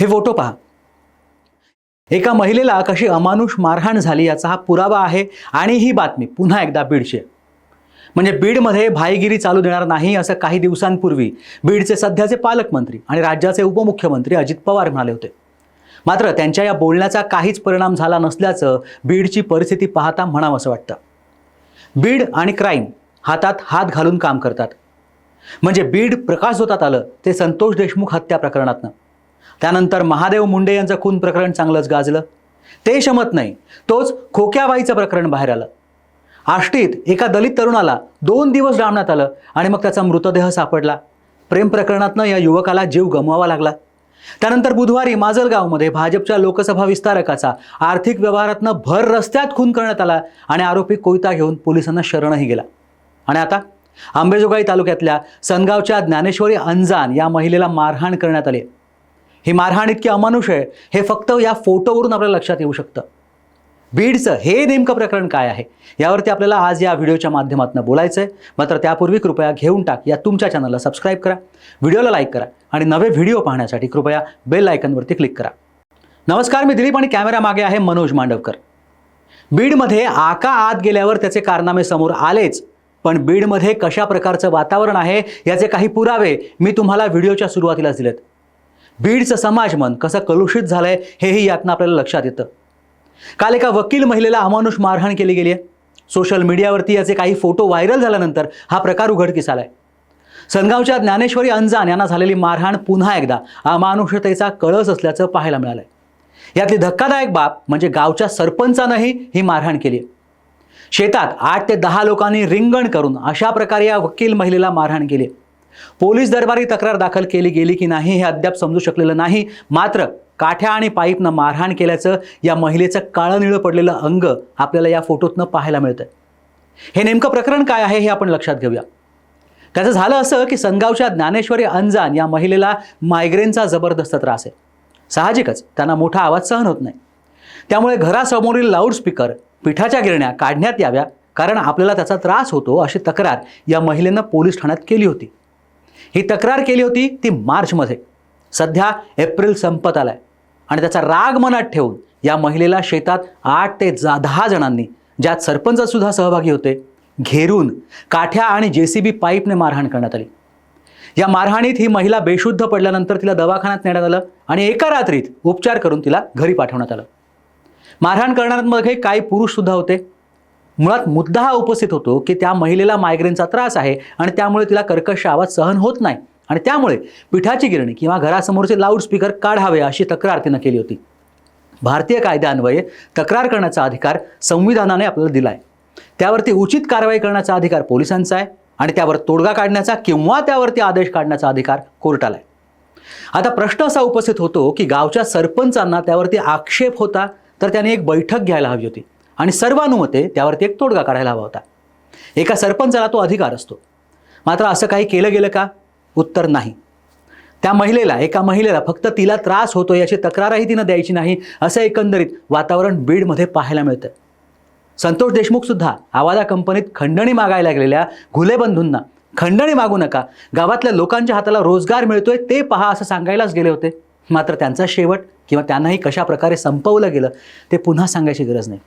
हे फोटो पहा. एका महिलेला कशी अमानुष मारहाण झाली याचा हा पुरावा आहे आणि ही बातमी पुन्हा एकदा बीडची आहे. म्हणजे बीडमध्ये भाईगिरी चालू देणार नाही असं काही दिवसांपूर्वी बीडचे सध्याचे पालकमंत्री आणि राज्याचे उपमुख्यमंत्री अजित पवार म्हणाले होते. मात्र त्यांच्या या बोलण्याचा काहीच परिणाम झाला नसल्याचं बीडची परिस्थिती पाहता म्हणावं असं वाटतं. बीड आणि क्राईम हातात हात घालून काम करतात. म्हणजे बीड प्रकाशझोतात आलं ते संतोष देशमुख हत्या प्रकरणातनं. त्यानंतर महादेव मुंडे यांचं खून प्रकरण चांगलंच गाजलं. ते शमत नाही तोच खोक्याबाईचं प्रकरण बाहेर आलं. आष्टीत एका दलित तरुणाला दोन दिवस डांबण्यात आलं आणि मग त्याचा मृतदेह सापडला. प्रेम प्रकरणातनं या युवकाला जीव गमवावा लागला. त्यानंतर बुधवारी माजलगावमध्ये भाजपच्या लोकसभा विस्तारकाचा आर्थिक व्यवहारातनं भर रस्त्यात खून करण्यात आला आणि आरोपी कोयता घेऊन पोलिसांना शरणही गेला. आणि आता आंबेजोगाई तालुक्यातल्या सनगावच्या ज्ञानेश्वरी अंजान या महिलेला मारहाण करण्यात आली ही मारहाण इतकी अमानुष आहे. हे फक्त या फोटोवरून आपल्याला लक्षात येऊ शकतं. बीडचं हे नेमकं प्रकरण काय आहे? यावरती आपल्याला आज या व्हिडिओच्या माध्यमातून बोलायचं आहे मात्र त्यापूर्वी कृपया घेऊन टाक या तुमच्या चॅनलला सबस्क्राईब करा व्हिडिओला लाईक करा आणि नवे व्हिडिओ पाहण्यासाठी कृपया बेल आयकनवरती क्लिक करा. नमस्कार मी दिलीप आणि कॅमेरा मागे आहे मनोज मांडवकर. बीडमध्ये आका आत गेल्यावर त्याचे कारनामे समोर आलेच. पण बीडमध्ये कशा प्रकारचं वातावरण आहे याचे काही पुरावे मी तुम्हाला व्हिडिओच्या सुरुवातीलाच दिलेत. बीडचं समाजमन कसं कलुषित झालं आहे हेही यातनं आपल्याला लक्षात येतं. काल एका वकील महिलेला अमानुष मारहाण केली गेली आहे सोशल मीडियावरती याचे काही फोटो व्हायरल झाल्यानंतर हा प्रकार उघडकीस आहे सनगावच्या ज्ञानेश्वरी अंजान यांना झालेली मारहाण पुन्हा एकदा अमानुषतेचा कळस असल्याचं पाहायला मिळालं आहे यातली धक्कादायक बाब म्हणजे गावच्या सरपंचानंही ही मारहाण केली आहे शेतात आठ ते दहा लोकांनी रिंगण करून अशा प्रकारे या वकील महिलेला मारहाण केली आहे. पोलीस दरबारी तक्रार दाखल केली गेली की नाही हे अद्याप समजू शकलेलं नाही. मात्र काठ्या आणि पाईपनं मारहाण केल्याचं या महिलेचं काळं निळं पडलेलं अंग आपल्याला या फोटोतनं पाहायला मिळतं हे नेमकं प्रकरण काय आहे हे आपण लक्षात घेऊया. त्याचं झालं असं की सनगावच्या ज्ञानेश्वरी अंजान या महिलेला मायग्रेनचा जबरदस्त त्रास आहे. साहजिकच त्यांना मोठा आवाज सहन होत नाही. त्यामुळे घरासमोरील लाऊडस्पीकर पिठाच्या गिरण्या काढण्यात याव्या कारण आपल्याला त्याचा त्रास होतो अशी तक्रार या महिलेनं पोलीस ठाण्यात केली होती. ही तक्रार केली होती ती मार्चमध्ये. सध्या एप्रिल संपत आलाय. आणि त्याचा राग मनात ठेवून या महिलेला शेतात आठ ते जा दहा जणांनी ज्यात सरपंचसुद्धा सहभागी होते घेरून काठ्या आणि जे सी बी पाईपने मारहाण करण्यात आली. या मारहाणीत ही महिला बेशुद्ध पडल्यानंतर तिला दवाखान्यात नेण्यात आलं आणि एका रात्रीत उपचार करून तिला घरी पाठवण्यात आलं. मारहाण करणाऱ्यांमध्ये काही पुरुषसुद्धा होते. मुळात मुद्दा हा उपस्थित होतो की त्या महिलेला मायग्रेनचा त्रास आहे आणि त्यामुळे तिला कर्कश आवाज सहन होत नाही. आणि त्यामुळे पिठाची गिरणी किंवा घरासमोरचे लाऊडस्पीकर काढावे अशी तक्रार तिनं केली होती. भारतीय कायद्यान्वये तक्रार करण्याचा अधिकार संविधानाने आपल्याला दिला आहे त्यावरती उचित कारवाई करण्याचा अधिकार पोलिसांचा आहे आणि त्यावर तोडगा काढण्याचा किंवा त्यावरती आदेश काढण्याचा अधिकार कोर्टाला आहे. आता प्रश्न असा उपस्थित होतो की गावच्या सरपंचांना त्यावरती आक्षेप होता तर त्याने एक बैठक घ्यायला हवी होती. आणि सर्वानुमते त्यावरती एक तोडगा काढायला हवा होता. एका सरपंचाला तो अधिकार असतो. मात्र असं काही केलं गेलं का? उत्तर नाही. त्या महिलेला एका महिलेला फक्त तिला त्रास होतो याची तक्रारही तिनं द्यायची नाही असं एकंदरीत वातावरण बीडमध्ये पाहायला मिळतं संतोष देशमुखसुद्धा आवाजा कंपनीत खंडणी मागायला गेलेल्या घुलेबंधूंना खंडणी मागू नका. गावातल्या लोकांच्या हाताला रोजगार मिळतोय ते पहा असं सांगायलाच गेले होते. मात्र त्यांचा शेवट किंवा त्यांनाही कशा प्रकारे संपवलं गेलं ते पुन्हा सांगायची गरज नाही.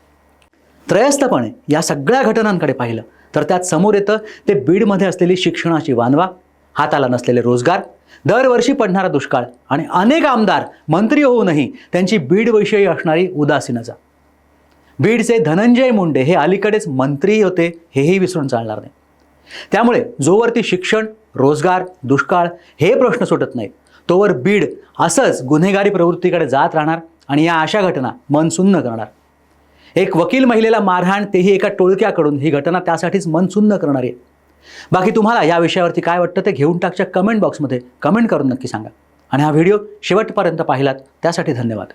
त्रयस्थपणे या सगळ्या घटनांकडे पाहिलं तर त्यात समोर येतं ते बीडमध्ये असलेली शिक्षणाची वानवा हाताला नसलेले रोजगार दरवर्षी पडणारा दुष्काळ आणि अनेक आमदार मंत्री होऊनही त्यांची बीडविषयी असणारी उदासीनता. बीडचे धनंजय मुंडे हे अलीकडेच मंत्री होते हेही विसरून चालणार नाही. त्यामुळे जोवरती शिक्षण रोजगार दुष्काळ हे प्रश्न सुटत नाहीत. तोवर बीड असंच गुन्हेगारी प्रवृत्तीकडे जात राहणार आणि या अशा घटना मन सुन्न करणार. एक वकील महिलेला मारहाण तेही एका टोळक्याकडून. ही घटना त्यासाठीच मन सुन्न करणारी आहे. बाकी तुम्हाला या विषयावरती काय वाटतं ते घेऊन टाकच्या कमेंट बॉक्समध्ये कमेंट करून नक्की सांगा. आणि हा व्हिडिओ शेवटपर्यंत पाहिलात त्यासाठी धन्यवाद.